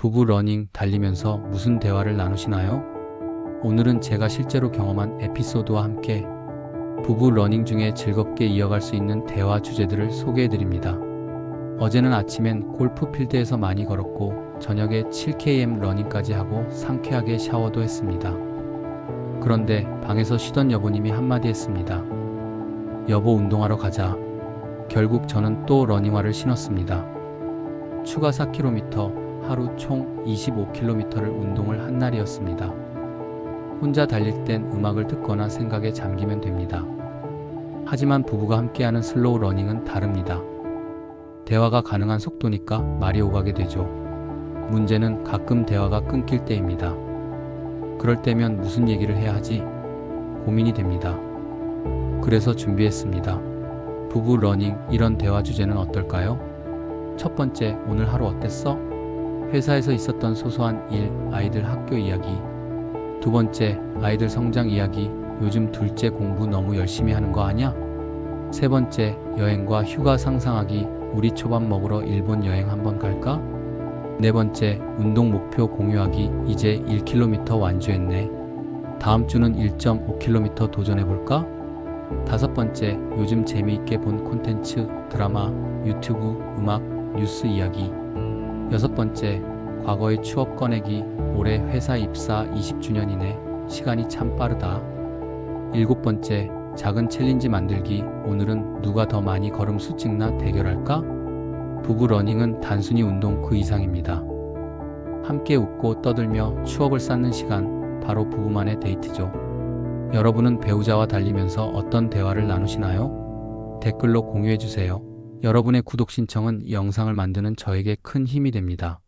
부부 러닝 달리면서 무슨 대화를 나누시나요? 오늘은 제가 실제로 경험한 에피소드와 함께 부부 러닝 중에 즐겁게 이어갈 수 있는 대화 주제들을 소개해 드립니다. 어제는 아침엔 골프 필드에서 많이 걸었고 저녁에 7km 러닝까지 하고 상쾌하게 샤워도 했습니다. 그런데 방에서 쉬던 여보님이 한마디 했습니다. 여보 운동하러 가자. 결국 저는 또 러닝화를 신었습니다. 추가 4km, 하루 총 25km를 운동을 한 날이었습니다. 혼자 달릴 땐 음악을 듣거나 생각에 잠기면 됩니다. 하지만 부부가 함께하는 슬로우 러닝은 다릅니다. 대화가 가능한 속도니까 말이 오가게 되죠. 문제는 가끔 대화가 끊길 때입니다. 그럴 때면 무슨 얘기를 해야 하지? 고민이 됩니다. 그래서 준비했습니다. 부부 러닝 이런 대화 주제는 어떨까요? 첫 번째, 오늘 하루 어땠어? 회사에서 있었던 소소한 일, 아이들 학교 이야기. 두 번째, 아이들 성장 이야기. 요즘 둘째 공부 너무 열심히 하는 거 아냐? 세 번째, 여행과 휴가 상상하기. 우리 초밥 먹으러 일본 여행 한번 갈까? 네 번째, 운동 목표 공유하기. 이제 1km 완주했네. 다음 주는 1.5km 도전해볼까? 다섯 번째, 요즘 재미있게 본 콘텐츠, 드라마, 유튜브, 음악, 뉴스 이야기. 여섯 번째, 과거의 추억 꺼내기. 올해 회사 입사 20주년이네. 시간이 참 빠르다. 일곱 번째, 작은 챌린지 만들기. 오늘은 누가 더 많이 걸음 수 찍나 대결할까? 부부 러닝은 단순히 운동 그 이상입니다. 함께 웃고 떠들며 추억을 쌓는 시간, 바로 부부만의 데이트죠. 여러분은 배우자와 달리면서 어떤 대화를 나누시나요? 댓글로 공유해 주세요. 여러분의 구독 신청은 이 영상을 만드는 저에게 큰 힘이 됩니다.